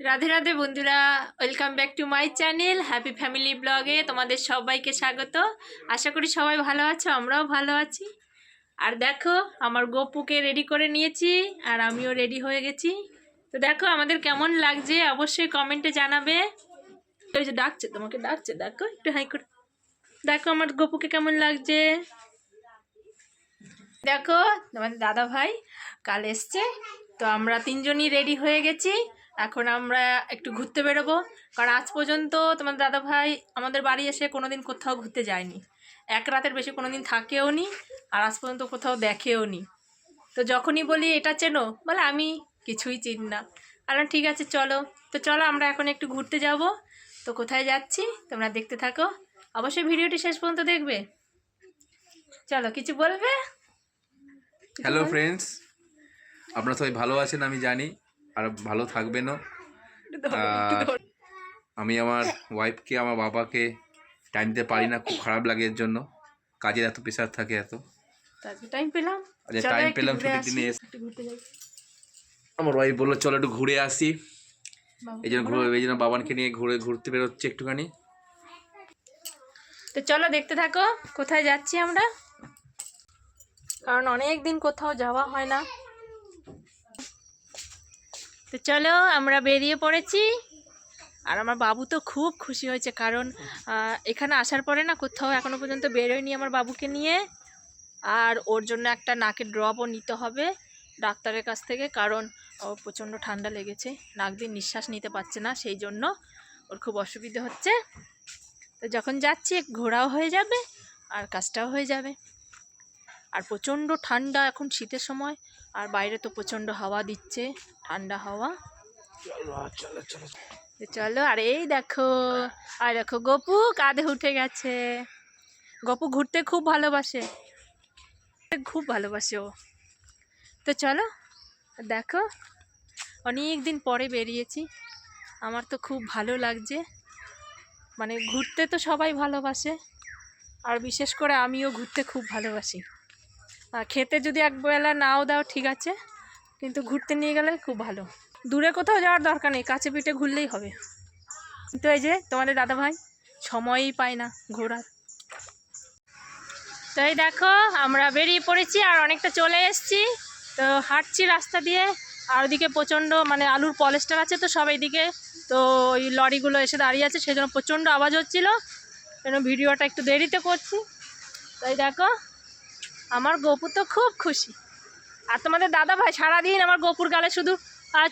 রাধে রাধে বন্ধুরা welcome back to my channel happy family ব্লগে তোমাদের সবাইকে স্বাগত। আশা করি সবাই ভালো আছো, আমরাও ভালো আছি। আর দেখো, আমার গপুকে রেডি করে নিয়েছি, আর আমিও রেডি হয়ে গেছি। তো দেখো, আমাদের কেমন লাগছে, অবশ্যই কমেন্টে জানাবে। ওই যে ডাকছে, তোমাকে ডাকছে, দেখো, একটু হাই করে। দেখো, আমার গপুকে কেমন লাগছে। দেখো, তোমাদের দাদা ভাই কাল এসছে, তো আমরা তিনজনই রেডি হয়ে গেছি। এখন আমরা একটু ঘুরতে বেরোবো। কারণ আজ পর্যন্ত তোমার দাদা ভাই আমাদের বাড়ি এসে কোনোদিন কোথাও ঘুরতে যায়নি। এক রাতের বেশি কোনোদিন থাকেও নি আর আজ পর্যন্ত কোথাও দেখেও নি। তো যখনই বলি এটা চেনো? বলে আমি কিছুই চিনি না। আর ঠিক আছে চলো। তো চলো আমরা এখন একটু ঘুরতে যাব। তো কোথায় যাচ্ছি তোমরা দেখতে থাকো। অবশ্যই ভিডিওটি শেষ পর্যন্ত দেখবে। চলো কিছু বলবে? হ্যালো ফ্রেন্ডস আপনারা সবাই ভালো আছেন আমি জানি। আর ভালো থাকবেনও আর আমি আমার ওয়াইফকে আমার বাবাকে টাইম দিতে পারি না খুব খারাপ লাগে এর জন্য। কাজের এত প্রেশার থাকে এত। টাইম পেলাম। আচ্ছা, একটু পেলাম ছুটির দিনে আমার ওয়াইফ বলল চলো একটু ঘুরে আসি। এই জন্য ঘুরে এই জন্য বাবানকে নিয়ে ঘুরে ঘুরতে বেরোচ্ছে একটুখানি। তো চলো দেখতে থাকো কোথায় যাচ্ছি আমরা? কারণ অনেক দিন কোথাও যাওয়া হয় না। তো চলো, আমরা বেরিয়ে পড়েছি। আর আমার বাবু তো খুব খুশি হয়েছে, কারণ এখানে আসার পরে না কোথাও এখনও পর্যন্ত বেরোয়নি আমার বাবুকে নিয়ে। আর ওর জন্য একটা নাকের ড্রপও নিতে হবে ডাক্তারের কাছ থেকে, কারণ ওর প্রচণ্ড ঠান্ডা লেগেছে। নাক দিয়ে নিঃশ্বাস নিতে পারছে না, সেই জন্য ওর খুব অসুবিধে হচ্ছে। তো যখন যাচ্ছি, ঘোরাও হয়ে যাবে আর কাজটাও হয়ে যাবে। আর প্রচণ্ড ঠান্ডা এখন শীতের সময়। আর বাইরে তো প্রচণ্ড হাওয়া দিচ্ছে ঠান্ডা হাওয়া। চলো আর এই দেখো আর দেখো গপু কাঁধে উঠে গেছে। গপু ঘুরতে খুব ভালোবাসে। খুব ভালোবাসে ও। তো চলো দেখো অনেক দিন পরে বেরিয়েছি। আমার তো খুব ভালো লাগছে। মানে ঘুরতে তো সবাই ভালোবাসে। আর বিশেষ করে আমিও ঘুরতে খুব ভালোবাসি। খেতে যদি একবেলা নাও দাও, ঠিক আছে। কিন্তু ঘুরতে নিয়ে গেলে খুব ভালো। দূরে কোথাও যাওয়ার দরকার নেই, কাছে পিঠে ঘুরলেই হবে। কিন্তু এই যে তোমাদের দাদা ভাই সময়ই পায় না ঘোরার। তো এই দেখো, আমরা বেরিয়ে পড়েছি আর অনেকটা চলে এসেছি। তো হাঁটছি রাস্তা দিয়ে, আর ওদিকে প্রচণ্ড মানে আলুর পলেস্টার আছে তো সব এইদিকে। তো ওই লরিগুলো এসে দাঁড়িয়ে আছে, সেই জন্য প্রচণ্ড আওয়াজ হচ্ছিল। জন্য ভিডিওটা একটু দেরিতে করছি। তাই দেখো আমার গপু তো খুব খুশি। আর তোমাদের দাদা ভাই সারাদিন আমার গপুর গালে শুধু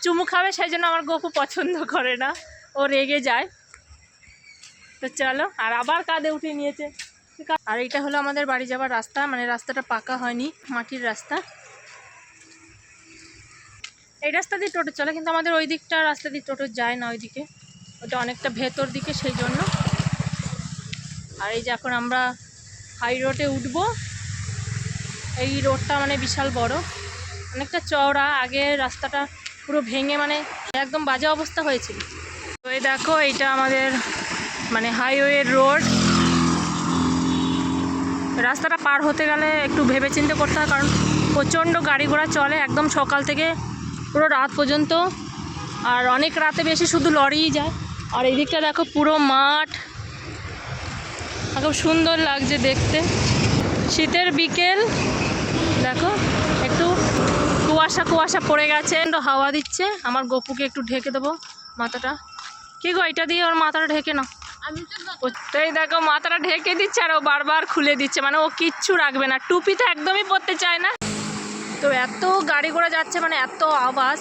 চুমু খাবে সেই জন্য আমার গপু পছন্দ করে না। ও রেগে যায়। তো চলো, আর আবার কাঁধে উঠে নিয়েছে। আর এটা হলো আমাদের বাড়ি যাওয়ার রাস্তা মানে রাস্তাটা পাকা হয়নি, মাটির রাস্তা। এই রাস্তা দিয়ে টোটো চলে, কিন্তু আমাদের ওই দিকটা রাস্তা দিয়ে টোটো যায় না ওইদিকে। ওটা অনেকটা ভেতর দিকে, সেই জন্য। আর এই যে এখন আমরা হাই রোডে উঠবো। এই রোডটা মানে বিশাল বড়। অনেকটা চওড়া, আগে রাস্তাটা পুরো ভেঙে মানে একদম বাজে অবস্থা হয়েছিল। তো এই দেখো, এইটা আমাদের মানে হাইওয়ে রোড রাস্তাটা পার হতে গেলে একটু ভেবে চিন্তে করতে হয়, কারণ প্রচণ্ড গাড়ি ঘোড়া চলে একদম সকাল থেকে পুরো রাত পর্যন্ত। আর অনেক রাতে বেশি শুধু লরিই যায়। আর এই দিকটা দেখো পুরো মাঠ। খুব সুন্দর লাগছে দেখতে। শীতের বিকেল। দেখো, একটু কুয়াশা কুয়াশা পড়ে গেছে হাওয়া দিচ্ছে। আমার গপুকে একটু ঢেকে দেবো মাথাটা। কি গো, এটা দিয়ে ওর মাথাটা ঢেকে না তো এই দেখো, মাথাটা ঢেকে দিচ্ছে আর ও বারবার খুলে দিচ্ছে। মানে ও কিচ্ছু রাখবে না, টুপি তো একদমই পরতে চায় না। তো এত গাড়ি ঘোড়া যাচ্ছে মানে এত আওয়াজ।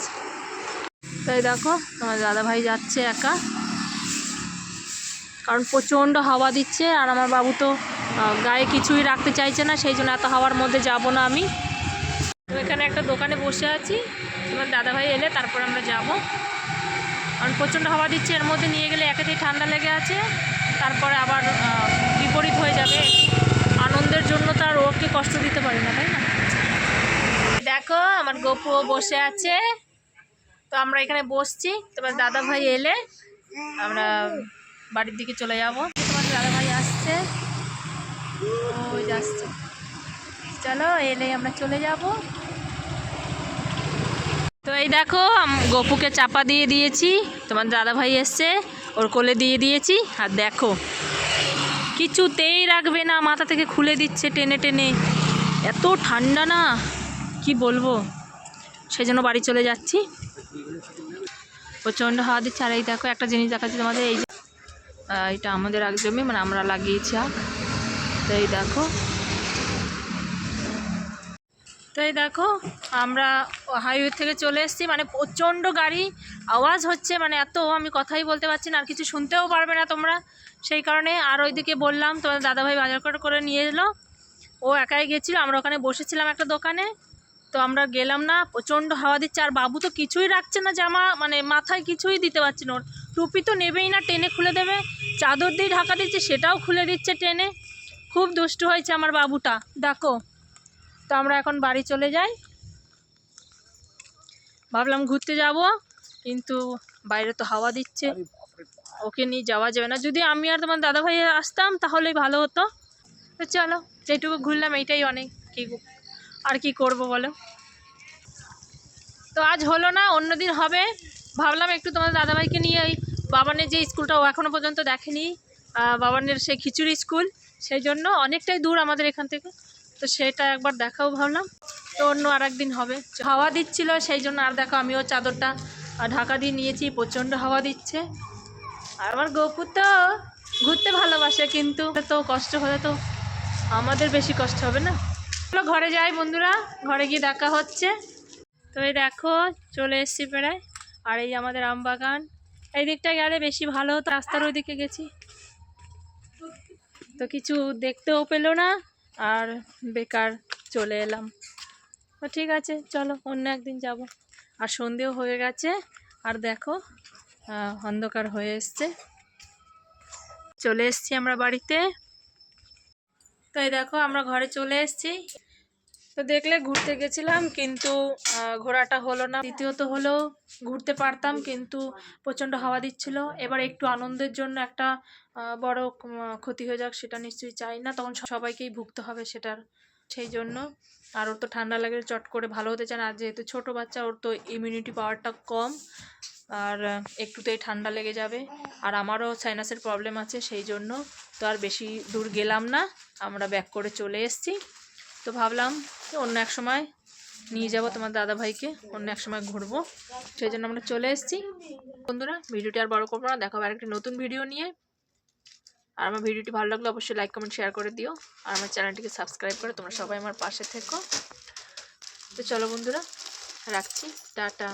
তাই দেখো আমার দাদা ভাই যাচ্ছে একা। কারণ প্রচণ্ড হাওয়া দিচ্ছে, আর আমার বাবু তো গায়ে কিছুই রাখতে চাইছে না, সেই জন্য এত হাওয়ার মধ্যে যাব না আমি। তো এখানে একটা দোকানে বসে আছি। এবার দাদা ভাই এলে তারপর আমরা যাব। কারণ প্রচণ্ড হাওয়া দিচ্ছে, এর মধ্যে নিয়ে গেলে একেতেই ঠান্ডা লেগে আছে। তারপরে আবার বিপরীত হয়ে যাবে। আনন্দের জন্য তো আর ওকে কষ্ট দিতে পারি না, তাই না? দেখো, আমার গপুও বসে আছে। তো আমরা এখানে বসছি। তোমার দাদা ভাই এলে আমরা বাড়ির দিকে চলে যাব। তোমার দাদা ভাই আসছে। আসছে চলো, এলে আমরা চলে যাব। তো এই দেখো গপুকে চাপা দিয়ে দিয়েছি। তোমার দাদা ভাই এসছে, ওর কোলে দিয়ে দিয়েছি। আর দেখো, কিছুতেই রাখবে না, মাথা থেকে খুলে দিচ্ছে টেনে টেনে। এত ঠান্ডা না, কি বলব? সেই জন্য বাড়ি চলে যাচ্ছি। প্রচণ্ড হাওয়া দিচ্ছে। আর এই দেখো, একটা জিনিস দেখাচ্ছি তোমাদের, এই যে এটা আমাদের আগ জমি মানে আমরা লাগিয়েছি আগ এই দেখো। তো এই দেখো, আমরা হাইওয়ে থেকে চলে এসেছি। মানে প্রচণ্ড গাড়ি, আওয়াজ হচ্ছে মানে এত আমি কথাই বলতে পারছি না, আর কিছু শুনতেও পারবে না তোমরা। সেই কারণে আর ওইদিকে বললাম তোমার দাদাভাই বাজার করে করে নিয়ে এলো। ও একাই গেছিল, আমরা ওখানে বসেছিলাম একটা দোকানে। তো আমরা গেলাম না, প্রচণ্ড হাওয়া দিচ্ছে, আর বাবু তো কিছুই রাখছে না, জামা মানে মাথায় কিছুই দিতে পারছি না ওর। টুপি তো নেবেই না, টেনে খুলে দেবে। চাদর দিয়ে ঢাকা দিচ্ছে, সেটাও খুলে দিচ্ছে টেনে। খুব দুষ্টু হয়েছে আমার বাবুটা। দেখো। তো আমরা এখন বাড়ি চলে যাই। ভাবলাম ঘুরতে যাব কিন্তু বাইরে তো হাওয়া দিচ্ছে। ওকে নিয়ে যাওয়া যাবে না। যদি আমি আর তোমার দাদা ভাই আসতাম তাহলেই ভালো হতো। তো চলো যেটুকু ঘুরলাম এইটাই অনেক। কি আর কি করব বলো? তো আজ হলো না অন্যদিন হবে। ভাবলাম একটু তোমার দাদাভাইকে নিয়ে ওই বাবানের যে স্কুলটা ও এখনও পর্যন্ত দেখেনি। বাবানের সেই খিচুড়ি স্কুল। সেই জন্য অনেকটাই দূর আমাদের এখান থেকে। তো সেটা একবার দেখাও ভাবলাম। তো অন্য আর একদিন হবে। হাওয়া দিচ্ছিল সেই জন্য আর দেখো আমিও চাদরটা ঢাকা দিয়ে নিয়েছি, প্রচণ্ড হাওয়া দিচ্ছে। আর আমার গপু তো ঘুরতে ভালোবাসে, কিন্তু তো কষ্ট হলে তো আমাদের বেশি কষ্ট হবে না। চলো ঘরে যাই বন্ধুরা, ঘরে গিয়ে দেখা হচ্ছে। তো এই দেখো, চলে এসছি প্রায়। আর এই আমাদের আম বাগান এই দিকটা গেলে বেশি ভালো হতো, রাস্তার ওই দিকে গেছি। তো কিছু দেখতেও পেল না আর বেকার চলে এলাম। তো ঠিক আছে, চলো অন্য একদিন যাব। আর সন্ধেও হয়ে গেছে, আর দেখো অন্ধকার হয়ে এসছে। চলে এসছি আমরা বাড়িতে। তো এই দেখো, আমরা ঘরে চলে এসেছি। তো দেখলে ঘুরতে গেছিলাম, কিন্তু ঘোরাটা হলো না। দ্বিতীয়ত হলো ঘুরতে পারতাম, কিন্তু প্রচণ্ড হাওয়া দিচ্ছিল। এবার একটু আনন্দের জন্য একটা বড় ক্ষতি হয়ে যাক সেটা নিশ্চয়ই চাই না, তখন সবাইকেই ভুগতে হবে সেটার। সেই জন্য আর ওর তো ঠান্ডা লাগে, চট করে ভালো হতে চান আর যেহেতু ছোটো বাচ্চা, ওর তো ইমিউনিটি পাওয়ারটা কম। আর, একটুতেই ঠান্ডা লেগে যাবে। আর আমারও সাইনাসের প্রবলেম আছে, সেই জন্য তো আর বেশি দূর গেলাম না। আমরা ব্যাক করে চলে এসেছি। তো ভাবলাম অন্য এক সময় নিয়ে যাব তোমার দাদা ভাইকে অন্য এক সময় ঘুরবো। সেই জন্য আমরা চলে এসেছি। বন্ধুরা, ভিডিওটি আর বড় করব না দেখো আর একটি নতুন ভিডিও নিয়ে। আর আমার ভিডিওটি ভালো লাগলে অবশ্যই লাইক কমেন্ট শেয়ার করে দিও। আর আমার চ্যানেলটিকে সাবস্ক্রাইব করে তোমরা সবাই আমার পাশে থেকো। তো চলো বন্ধুরা, রাখছি। টাটা।